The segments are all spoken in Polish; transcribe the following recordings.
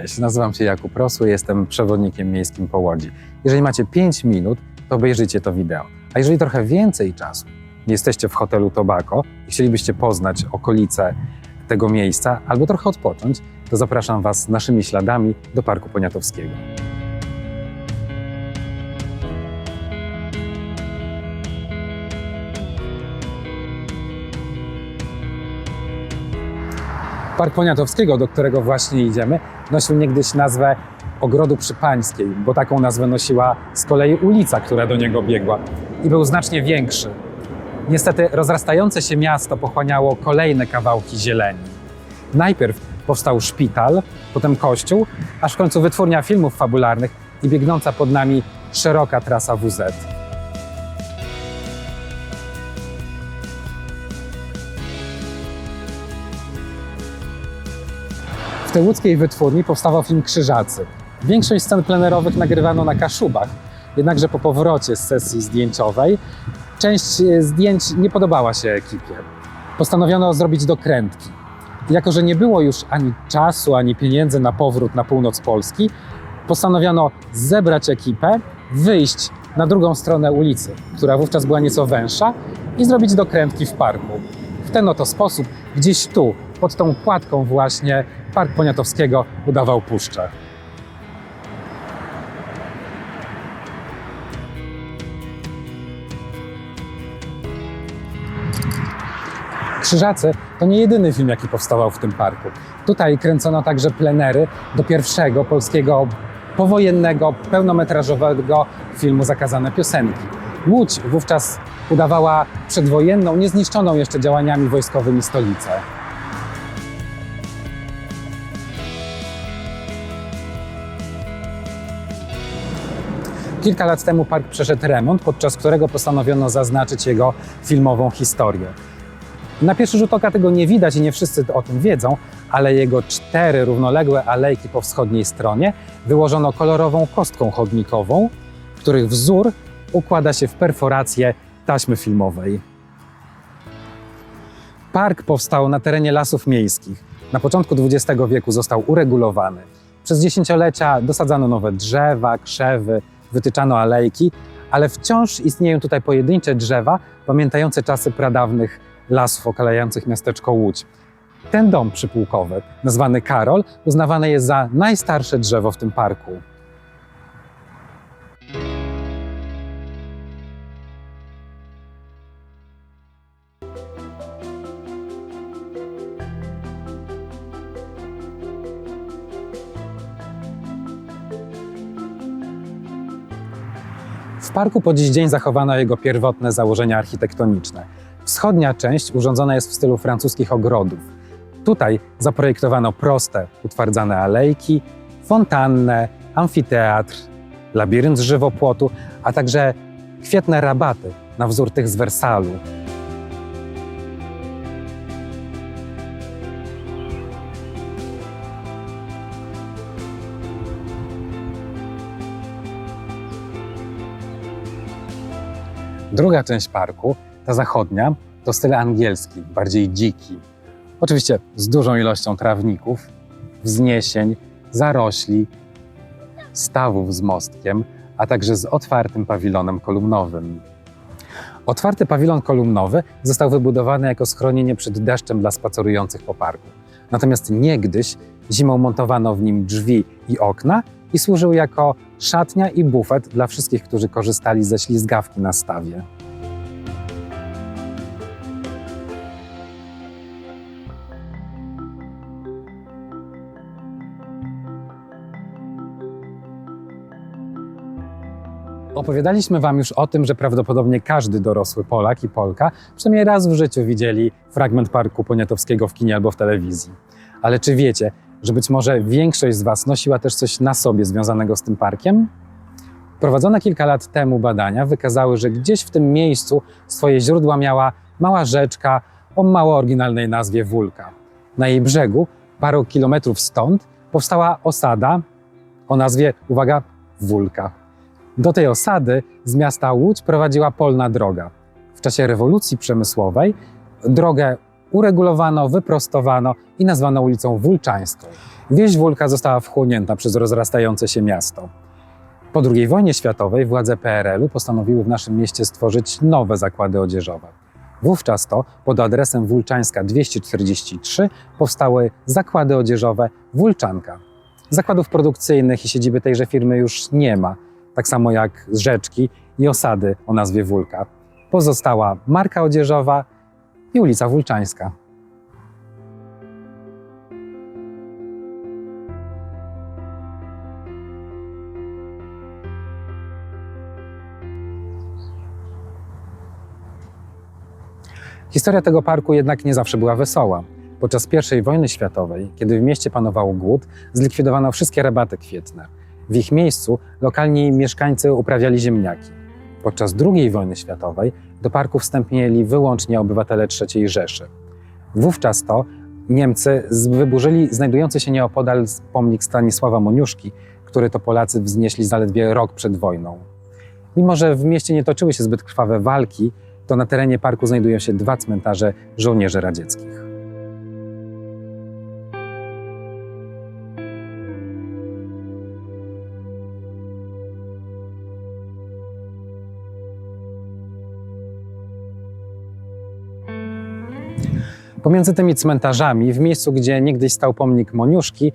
Cześć, nazywam się Jakub Rosły, jestem przewodnikiem miejskim po Łodzi. Jeżeli macie 5 minut, to obejrzyjcie to wideo. A jeżeli trochę więcej czasu, jesteście w hotelu Tobacco i chcielibyście poznać okolice tego miejsca albo trochę odpocząć, to zapraszam Was naszymi śladami do Parku Poniatowskiego. Park Poniatowskiego, do którego właśnie idziemy, nosił niegdyś nazwę Ogrodu Przypańskiej, bo taką nazwę nosiła z kolei ulica, która do niego biegła i był znacznie większy. Niestety rozrastające się miasto pochłaniało kolejne kawałki zieleni. Najpierw powstał szpital, potem kościół, aż w końcu wytwórnia filmów fabularnych i biegnąca pod nami szeroka trasa WZ. Tej łódzkiej wytwórni powstawał film Krzyżacy. Większość scen plenerowych nagrywano na Kaszubach, jednakże po powrocie z sesji zdjęciowej część e, zdjęć nie podobała się ekipie. Postanowiono zrobić dokrętki. Jako, że nie było już ani czasu, ani pieniędzy na powrót na północ Polski, postanowiono zebrać ekipę, wyjść na drugą stronę ulicy, która wówczas była nieco węższa, i zrobić dokrętki w parku. W ten oto sposób, gdzieś tu, pod tą kładką właśnie, Park Poniatowskiego udawał puszczę. Krzyżacy to nie jedyny film, jaki powstawał w tym parku. Tutaj kręcono także plenery do pierwszego polskiego powojennego, pełnometrażowego filmu Zakazane Piosenki. Łódź wówczas udawała przedwojenną, niezniszczoną jeszcze działaniami wojskowymi stolicę. Kilka lat temu park przeszedł remont, podczas którego postanowiono zaznaczyć jego filmową historię. Na pierwszy rzut oka tego nie widać i nie wszyscy o tym wiedzą, ale jego cztery równoległe alejki po wschodniej stronie wyłożono kolorową kostką chodnikową, których wzór układa się w perforację taśmy filmowej. Park powstał na terenie lasów miejskich. Na początku XX wieku został uregulowany. Przez dziesięciolecia dosadzano nowe drzewa, krzewy, wytyczano alejki, ale wciąż istnieją tutaj pojedyncze drzewa pamiętające czasy pradawnych lasów okalających miasteczko Łódź. Ten dom przypułkowy, nazwany Karol, uznawany jest za najstarsze drzewo w tym parku. Parku po dziś dzień zachowano jego pierwotne założenia architektoniczne. Wschodnia część urządzona jest w stylu francuskich ogrodów. Tutaj zaprojektowano proste, utwardzane alejki, fontannę, amfiteatr, labirynt żywopłotu, a także kwietne rabaty na wzór tych z Wersalu. Druga część parku, ta zachodnia, to styl angielski, bardziej dziki. Oczywiście z dużą ilością trawników, wzniesień, zarośli, stawów z mostkiem, a także z otwartym pawilonem kolumnowym. Otwarty pawilon kolumnowy został wybudowany jako schronienie przed deszczem dla spacerujących po parku. Natomiast niegdyś zimą montowano w nim drzwi i okna i służył jako szatnia i bufet dla wszystkich, którzy korzystali ze ślizgawki na stawie. Opowiadaliśmy Wam już o tym, że prawdopodobnie każdy dorosły Polak i Polka przynajmniej raz w życiu widzieli fragment Parku Poniatowskiego w kinie albo w telewizji. Ale czy wiecie, że być może większość z Was nosiła też coś na sobie związanego z tym parkiem? Prowadzone kilka lat temu badania wykazały, że gdzieś w tym miejscu swoje źródła miała mała rzeczka o mało oryginalnej nazwie Wólka. Na jej brzegu, parę kilometrów stąd, powstała osada o nazwie, uwaga, Wólka. Do tej osady z miasta Łódź prowadziła polna droga. W czasie rewolucji przemysłowej drogę uregulowano, wyprostowano i nazwano ulicą Wulczańską. Wieś Wólka została wchłonięta przez rozrastające się miasto. Po II wojnie światowej władze PRL-u postanowiły w naszym mieście stworzyć nowe zakłady odzieżowe. Wówczas to pod adresem Wulczańska 243 powstały zakłady odzieżowe Wulczanka. Zakładów produkcyjnych i siedziby tejże firmy już nie ma, tak samo jak z rzeczki i osady o nazwie Wólka. Pozostała marka odzieżowa i ulica Wulczańska. Historia tego parku jednak nie zawsze była wesoła. Podczas I wojny światowej, kiedy w mieście panował głód, zlikwidowano wszystkie rabaty kwietne. W ich miejscu lokalni mieszkańcy uprawiali ziemniaki. Podczas II wojny światowej do parku wstęp mieli wyłącznie obywatele III Rzeszy. Wówczas to Niemcy wyburzyli znajdujący się nieopodal pomnik Stanisława Moniuszki, który to Polacy wznieśli zaledwie rok przed wojną. Mimo, że w mieście nie toczyły się zbyt krwawe walki, to na terenie parku znajdują się dwa cmentarze żołnierzy radzieckich. Pomiędzy tymi cmentarzami, w miejscu, gdzie niegdyś stał pomnik Moniuszki,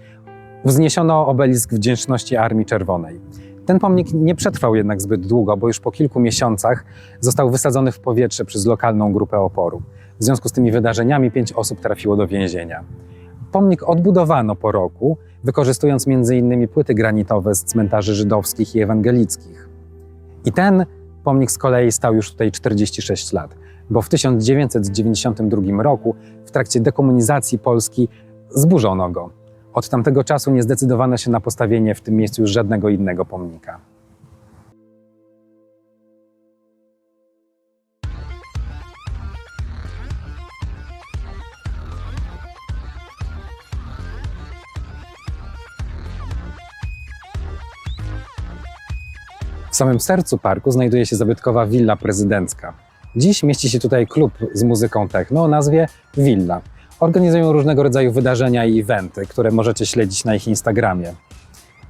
wzniesiono obelisk wdzięczności Armii Czerwonej. Ten pomnik nie przetrwał jednak zbyt długo, bo już po kilku miesiącach został wysadzony w powietrze przez lokalną grupę oporu. W związku z tymi wydarzeniami pięć osób trafiło do więzienia. Pomnik odbudowano po roku, wykorzystując m.in. płyty granitowe z cmentarzy żydowskich i ewangelickich. I ten pomnik z kolei stał już tutaj 46 lat, bo w 1992 roku w trakcie dekomunizacji Polski zburzono go. Od tamtego czasu nie zdecydowano się na postawienie w tym miejscu już żadnego innego pomnika. W samym sercu parku znajduje się zabytkowa willa prezydencka. Dziś mieści się tutaj klub z muzyką techno o nazwie Villa. Organizują różnego rodzaju wydarzenia i eventy, które możecie śledzić na ich Instagramie.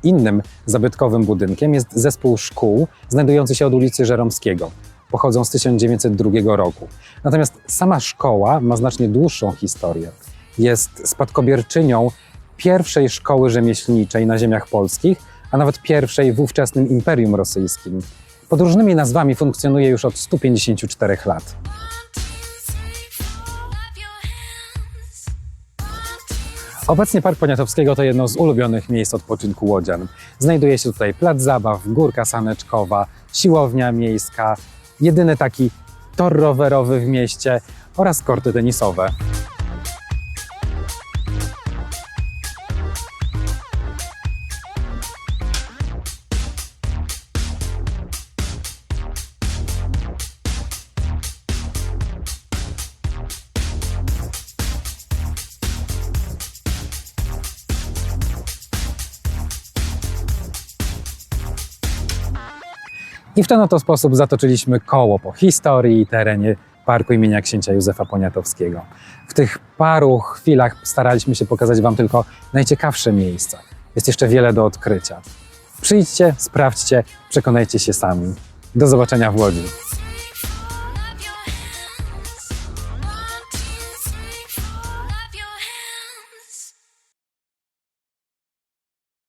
Innym zabytkowym budynkiem jest zespół szkół znajdujący się od ulicy Żeromskiego. Pochodzą z 1902 roku. Natomiast sama szkoła ma znacznie dłuższą historię. Jest spadkobierczynią pierwszej szkoły rzemieślniczej na ziemiach polskich, a nawet pierwszej w ówczesnym Imperium Rosyjskim. Pod różnymi nazwami funkcjonuje już od 154 lat. Obecnie Park Poniatowskiego to jedno z ulubionych miejsc odpoczynku łodzian. Znajduje się tutaj plac zabaw, górka saneczkowa, siłownia miejska, jedyny taki tor rowerowy w mieście oraz korty tenisowe. I w ten oto sposób zatoczyliśmy koło po historii i terenie parku imienia księcia Józefa Poniatowskiego. W tych paru chwilach staraliśmy się pokazać Wam tylko najciekawsze miejsca. Jest jeszcze wiele do odkrycia. Przyjdźcie, sprawdźcie, przekonajcie się sami. Do zobaczenia w Łodzi.